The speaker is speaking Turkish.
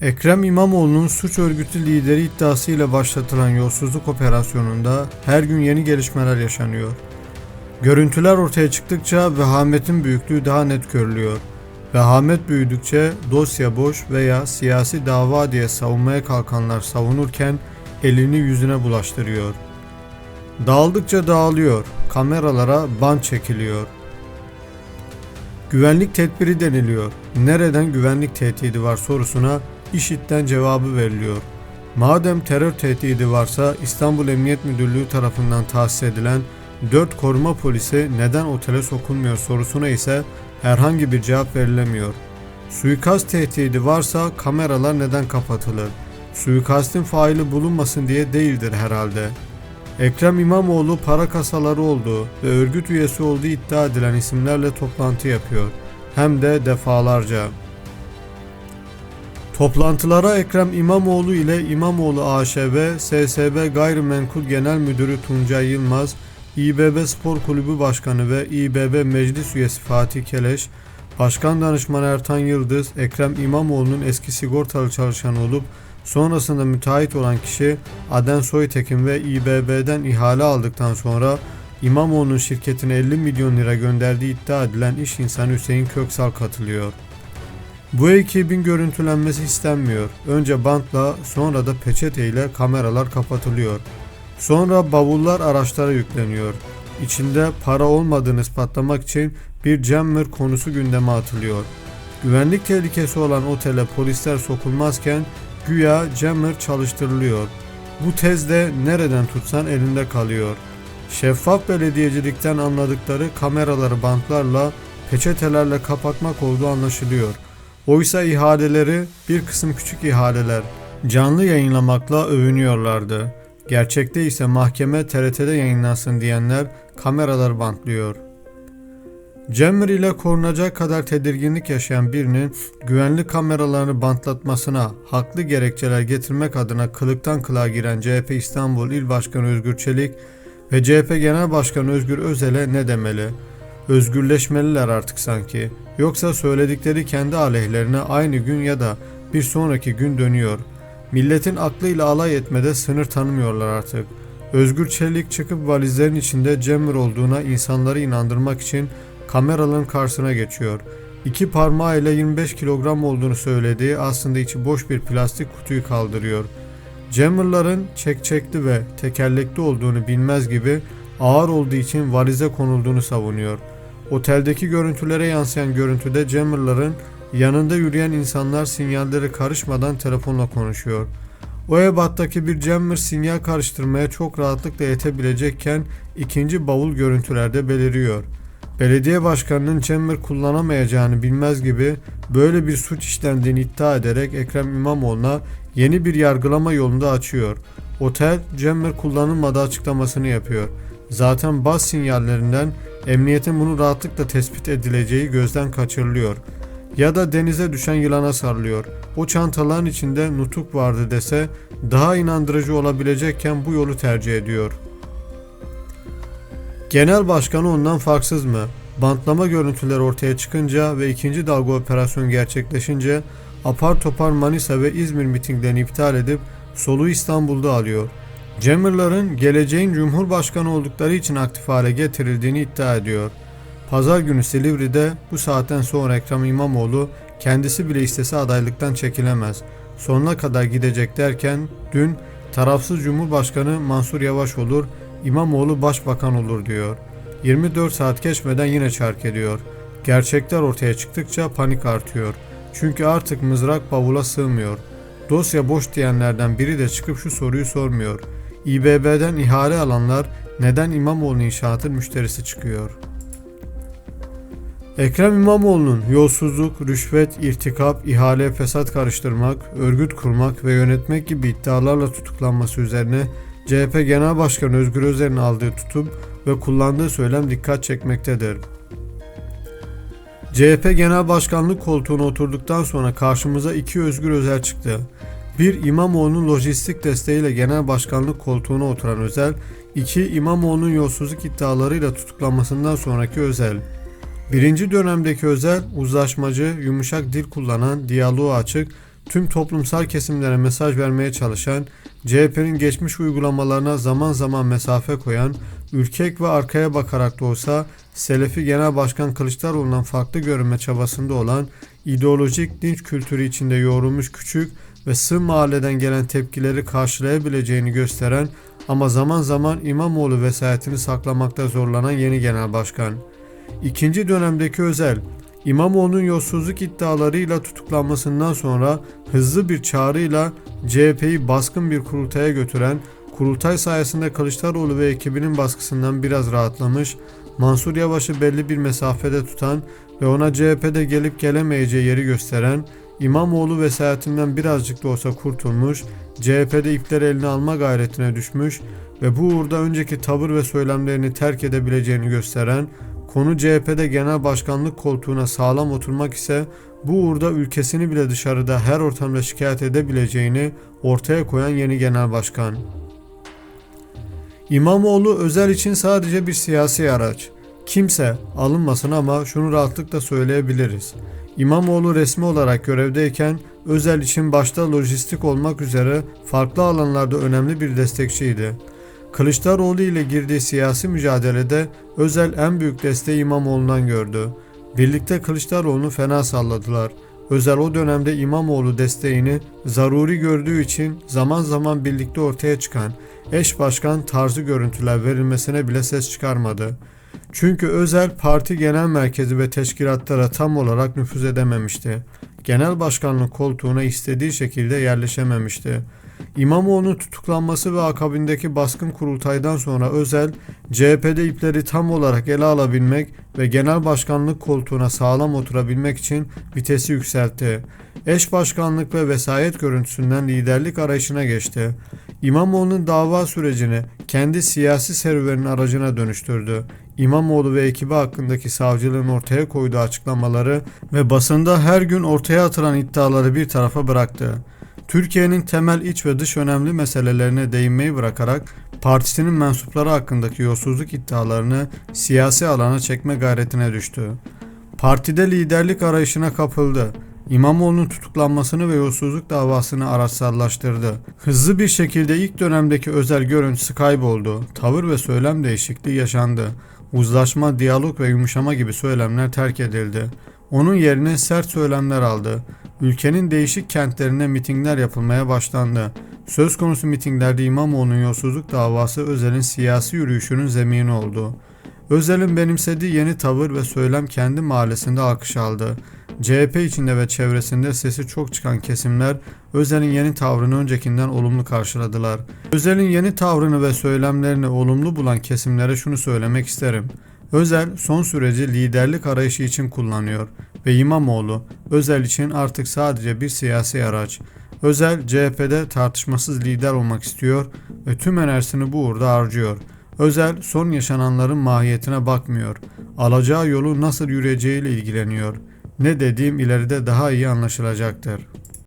Ekrem İmamoğlu'nun suç örgütü lideri iddiasıyla başlatılan yolsuzluk operasyonunda her gün yeni gelişmeler yaşanıyor. Görüntüler ortaya çıktıkça vehametin büyüklüğü daha net görülüyor. Vehamet büyüdükçe dosya boş veya siyasi dava diye savunmaya kalkanlar savunurken elini yüzüne bulaştırıyor. Dağıldıkça dağılıyor, kameralara bant çekiliyor. Güvenlik tedbiri deniliyor. Nereden güvenlik tehdidi var sorusuna IŞİD'den cevabı veriliyor. Madem terör tehdidi varsa İstanbul Emniyet Müdürlüğü tarafından tahsis edilen 4 koruma polisi neden otele sokulmuyor sorusuna ise herhangi bir cevap verilemiyor. Suikast tehdidi varsa kameralar neden kapatılır? Suikastin faili bulunmasın diye değildir herhalde. Ekrem İmamoğlu para kasaları olduğu ve örgüt üyesi olduğu iddia edilen isimlerle toplantı yapıyor. Hem de defalarca. Toplantılara Ekrem İmamoğlu ile İmamoğlu AŞB, SSB Gayrimenkul Genel Müdürü Tuncay Yılmaz, İBB Spor Kulübü Başkanı ve İBB Meclis Üyesi Fatih Keleş, Başkan Danışmanı Ertan Yıldız, Ekrem İmamoğlu'nun eski sigortalı çalışanı olup sonrasında müteahhit olan kişi Aden Soytekin ve İBB'den ihale aldıktan sonra İmamoğlu'nun şirketine 50 milyon lira gönderdiği iddia edilen iş insanı Hüseyin Köksal katılıyor. Bu ekibin görüntülenmesi istenmiyor. Önce bantla sonra da peçete ile kameralar kapatılıyor. Sonra bavullar araçlara yükleniyor. İçinde para olmadığını ispatlamak için bir jammer konusu gündeme atılıyor. Güvenlik tehlikesi olan otele polisler sokulmazken güya jammer çalıştırılıyor. Bu tezde nereden tutsan elinde kalıyor. Şeffaf belediyecilikten anladıkları kameraları bantlarla, peçetelerle kapatmak olduğu anlaşılıyor. Oysa ihaleleri bir kısım küçük ihaleler canlı yayınlamakla övünüyorlardı. Gerçekte ise mahkeme TRT'de yayınlansın diyenler kameralar bantlıyor. Cemre ile korunacak kadar tedirginlik yaşayan birinin güvenlik kameralarını bantlatmasına haklı gerekçeler getirmek adına kılıktan kılığa giren CHP İstanbul İl Başkanı Özgür Çelik ve CHP Genel Başkanı Özgür Özel'e ne demeli? Özgürleşmeliler artık sanki. Yoksa söyledikleri kendi aleyhlerine aynı gün ya da bir sonraki gün dönüyor. Milletin aklıyla alay etmede sınır tanımıyorlar artık. Özgür Çelik çıkıp valizlerin içinde Cemre olduğuna insanları inandırmak için kameraların karşısına geçiyor. İki parmağıyla 25 kilogram olduğunu söylediği aslında içi boş bir plastik kutuyu kaldırıyor. Jammer'ların çekçekli ve tekerlekli olduğunu bilmez gibi ağır olduğu için valize konulduğunu savunuyor. Oteldeki görüntülere yansıyan görüntüde Jammer'ların yanında yürüyen insanlar sinyalleri karışmadan telefonla konuşuyor. O ebattaki bir jammer sinyal karıştırmaya çok rahatlıkla yetebilecekken ikinci bavul görüntülerde beliriyor. Belediye başkanının jammer kullanamayacağını bilmez gibi böyle bir suç işlendiğini iddia ederek Ekrem İmamoğlu'na yeni bir yargılama yolunda açıyor. Otel jammer kullanılmadı açıklamasını yapıyor. Zaten baz sinyallerinden emniyetin bunu rahatlıkla tespit edileceği gözden kaçırılıyor. Ya da denize düşen yılana sarılıyor. O çantaların içinde nutuk vardı dese daha inandırıcı olabilecekken bu yolu tercih ediyor. Genel başkanı ondan farksız mı? Bantlama görüntüleri ortaya çıkınca ve ikinci dalga operasyon gerçekleşince apar topar Manisa ve İzmir mitinglerini iptal edip soluğu İstanbul'da alıyor. Cemmer'ların geleceğin Cumhurbaşkanı oldukları için aktif hale getirildiğini iddia ediyor. Pazar günü Silivri'de bu saatten sonra Ekrem İmamoğlu kendisi bile istese adaylıktan çekilemez. Sonuna kadar gidecek derken dün tarafsız Cumhurbaşkanı Mansur Yavaş olur, İmamoğlu başbakan olur diyor. 24 saat geçmeden yine çark ediyor. Gerçekler ortaya çıktıkça panik artıyor. Çünkü artık mızrak bavula sığmıyor. Dosya boş diyenlerden biri de çıkıp şu soruyu sormuyor. İBB'den ihale alanlar neden İmamoğlu inşaatın müşterisi çıkıyor? Ekrem İmamoğlu'nun yolsuzluk, rüşvet, irtikap, ihale, fesat karıştırmak, örgüt kurmak ve yönetmek gibi iddialarla tutuklanması üzerine CHP Genel Başkanı Özgür Özel'in aldığı tutum ve kullandığı söylem dikkat çekmektedir. CHP Genel Başkanlık koltuğuna oturduktan sonra karşımıza iki Özgür Özel çıktı. Bir İmamoğlu'nun lojistik desteğiyle genel başkanlık koltuğuna oturan Özel, iki İmamoğlu'nun yolsuzluk iddialarıyla tutuklanmasından sonraki Özel. Birinci dönemdeki Özel, uzlaşmacı, yumuşak dil kullanan, diyaloğu açık, tüm toplumsal kesimlere mesaj vermeye çalışan, CHP'nin geçmiş uygulamalarına zaman zaman mesafe koyan, ürkek ve arkaya bakarak da olsa Selefi Genel Başkan Kılıçdaroğlu'ndan farklı görünme çabasında olan, ideolojik dinç kültürü içinde yoğrulmuş küçük ve sığ mahalleden gelen tepkileri karşılayabileceğini gösteren ama zaman zaman İmamoğlu vesayetini saklamakta zorlanan yeni genel başkan. İkinci dönemdeki özel, İmamoğlu'nun yolsuzluk iddialarıyla tutuklanmasından sonra hızlı bir çağrıyla CHP'yi baskın bir kurultaya götüren, kurultay sayesinde Kılıçdaroğlu ve ekibinin baskısından biraz rahatlamış, Mansur Yavaş'ı belli bir mesafede tutan ve ona CHP'de gelip gelemeyeceği yeri gösteren, İmamoğlu vesayetinden birazcık da olsa kurtulmuş, CHP'de ipleri eline alma gayretine düşmüş ve bu uğurda önceki tavır ve söylemlerini terk edebileceğini gösteren, konu CHP'de genel başkanlık koltuğuna sağlam oturmak ise bu uğurda ülkesini bile dışarıda her ortamda şikayet edebileceğini ortaya koyan yeni genel başkan. İmamoğlu özel için sadece bir siyasi araç. Kimse alınmasın ama şunu rahatlıkla söyleyebiliriz. İmamoğlu resmi olarak görevdeyken özel için başta lojistik olmak üzere farklı alanlarda önemli bir destekçiydi. Kılıçdaroğlu ile girdiği siyasi mücadelede özel en büyük desteği İmamoğlu'ndan gördü. Birlikte Kılıçdaroğlu'nu fena salladılar. Özel o dönemde İmamoğlu desteğini zaruri gördüğü için zaman zaman birlikte ortaya çıkan eş başkan tarzı görüntüler verilmesine bile ses çıkarmadı. Çünkü Özel parti genel merkezi ve teşkilatlara tam olarak nüfuz edememişti. Genel başkanlık koltuğuna istediği şekilde yerleşememişti. İmamoğlu'nun tutuklanması ve akabindeki baskın kurultaydan sonra Özel, CHP'de ipleri tam olarak ele alabilmek ve genel başkanlık koltuğuna sağlam oturabilmek için vitesi yükseltti. Eş başkanlık ve vesayet görüntüsünden liderlik arayışına geçti. İmamoğlu'nun dava sürecini kendi siyasi serüvenin aracına dönüştürdü. İmamoğlu ve ekibi hakkındaki savcılığın ortaya koyduğu açıklamaları ve basında her gün ortaya atılan iddiaları bir tarafa bıraktı. Türkiye'nin temel iç ve dış önemli meselelerine değinmeyi bırakarak partisinin mensupları hakkındaki yolsuzluk iddialarını siyasi alana çekme gayretine düştü. Partide liderlik arayışına kapıldı. İmamoğlu'nun tutuklanmasını ve yolsuzluk davasını araçsallaştırdı. Hızlı bir şekilde ilk dönemdeki özel görüntüsü kayboldu. Tavır ve söylem değişikliği yaşandı. Uzlaşma, diyalog ve yumuşama gibi söylemler terk edildi. Onun yerine sert söylemler aldı. Ülkenin değişik kentlerinde mitingler yapılmaya başlandı. Söz konusu mitinglerde İmamoğlu'nun yolsuzluk davası Özel'in siyasi yürüyüşünün zemini oldu. Özel'in benimsediği yeni tavır ve söylem kendi mahallesinde alkış aldı. CHP içinde ve çevresinde sesi çok çıkan kesimler Özel'in yeni tavrını öncekinden olumlu karşıladılar. Özel'in yeni tavrını ve söylemlerini olumlu bulan kesimlere şunu söylemek isterim. Özel son süreci liderlik arayışı için kullanıyor ve İmamoğlu Özel için artık sadece bir siyasi araç. Özel CHP'de tartışmasız lider olmak istiyor ve tüm enerjisini bu uğurda harcıyor. Özel son yaşananların mahiyetine bakmıyor. Alacağı yolu nasıl yürüyeceğiyle ilgileniyor. Ne dediğim ileride daha iyi anlaşılacaktır.